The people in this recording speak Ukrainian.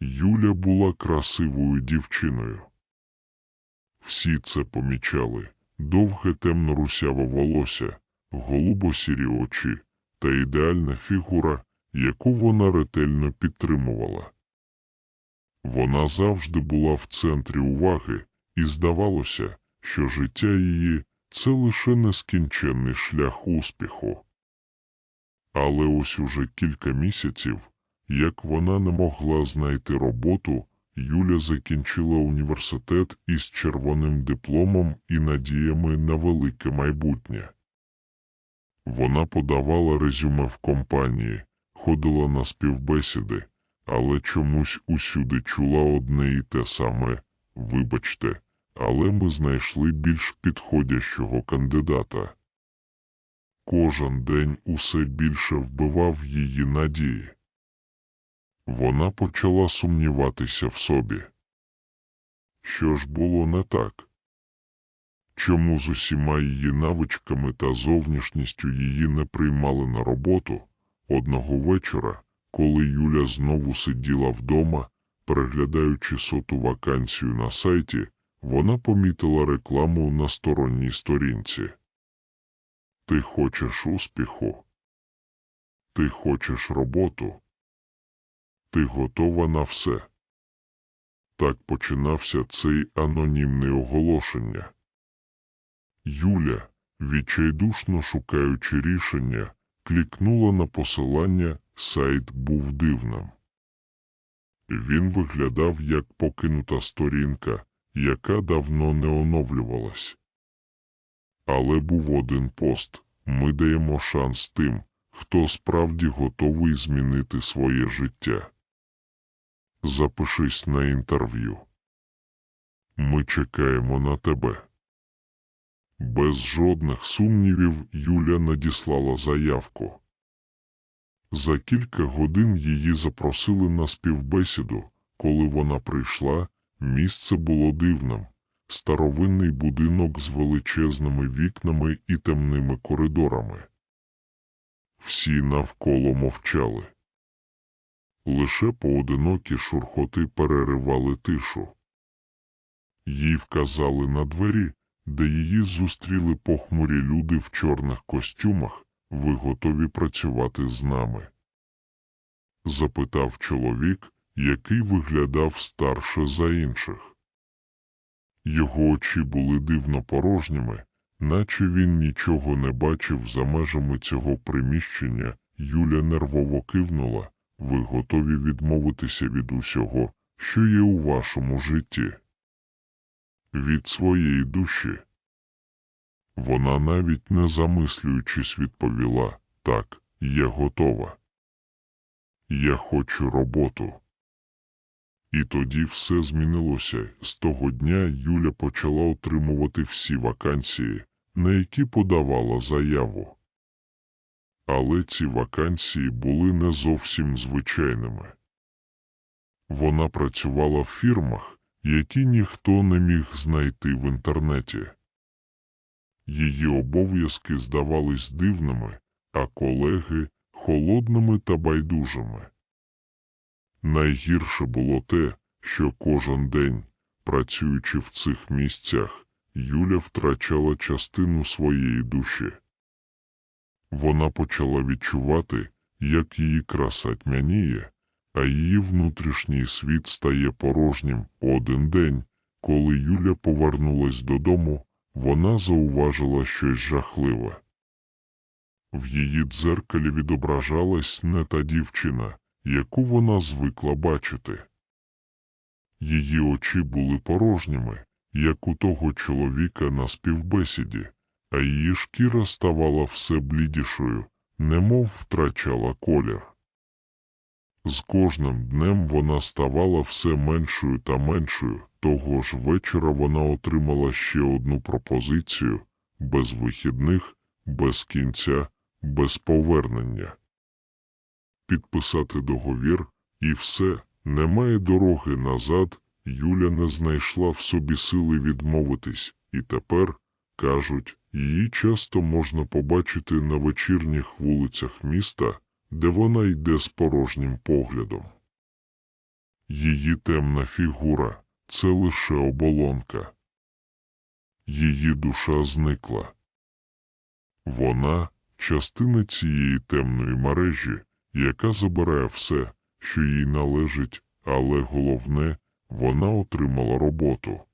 Юля була красивою дівчиною. Всі це помічали довге темно-русяве волосся, голубо-сірі очі та ідеальна фігура, яку вона ретельно підтримувала. Вона завжди була в центрі уваги, і здавалося, що життя її це лише нескінченний шлях успіху. Але ось уже кілька місяців, як вона не могла знайти роботу, Юля закінчила університет із червоним дипломом і надіями на велике майбутнє. Вона подавала резюме в компанії, ходила на співбесіди, але чомусь усюди чула одне і те саме вибачте, але ми знайшли більш підходящого кандидата. Кожен день усе більше вбивав її надії. Вона почала сумніватися в собі. Що ж було не так? Чому з усіма її навичками та зовнішністю її не приймали на роботу одного вечора, коли Юля знову сиділа вдома, переглядаючи соту вакансію на сайті, вона помітила рекламу на сторонній сторінці. Ти хочеш успіху? Ти хочеш роботу? Ти готова на все? Так починався цей анонімний оголошення. Юля, відчайдушно шукаючи рішення, клікнула на посилання, сайт був дивним. Він виглядав як покинута сторінка, яка давно не оновлювалась. Але був один пост ми даємо шанс тим, хто справді готовий змінити своє життя. Запишись на інтерв'ю. Ми чекаємо на тебе. Без жодних сумнівів Юля надіслала заявку. За кілька годин її запросили на співбесіду. Коли вона прийшла, місце було дивним старовинний будинок з величезними вікнами і темними коридорами. Всі навколо мовчали. Лише поодинокі шурхоти переривали тишу. Їй вказали на двері, де її зустріли похмурі люди в чорних костюмах, ви готові працювати з нами? запитав чоловік, який виглядав старше за інших. Його очі були дивно порожніми, наче він нічого не бачив за межами цього приміщення. Юля нервово кивнула. Ви готові відмовитися від усього, що є у вашому житті? Від своєї душі. Вона навіть не замислюючись відповіла так, я готова. Я хочу роботу. І тоді все змінилося. З того дня Юля почала отримувати всі вакансії, на які подавала заяву. Але ці вакансії були не зовсім звичайними. Вона працювала в фірмах, які ніхто не міг знайти в інтернеті. Її обов'язки здавались дивними, а колеги холодними та байдужими. Найгірше було те, що кожен день, працюючи в цих місцях, Юля втрачала частину своєї душі. Вона почала відчувати, як її краса тьмяніє, а її внутрішній світ стає порожнім один день, коли Юля повернулась додому, вона зауважила щось жахливе. В її дзеркалі відображалась не та дівчина, яку вона звикла бачити. Її очі були порожніми, як у того чоловіка на співбесіді, а її шкіра ставала все блідішою, немов втрачала колір. З кожним днем вона ставала все меншою та меншою. Того ж вечора вона отримала ще одну пропозицію без вихідних, без кінця, без повернення. Підписати договір і все, немає дороги назад. Юля не знайшла в собі сили відмовитись, і тепер, кажуть, її часто можна побачити на вечірніх вулицях міста, де вона йде з порожнім поглядом. Її темна фігура це лише оболонка. Її душа зникла. Вона частина цієї темної мережі, яка забирає все, що їй належить, але головне, вона отримала роботу.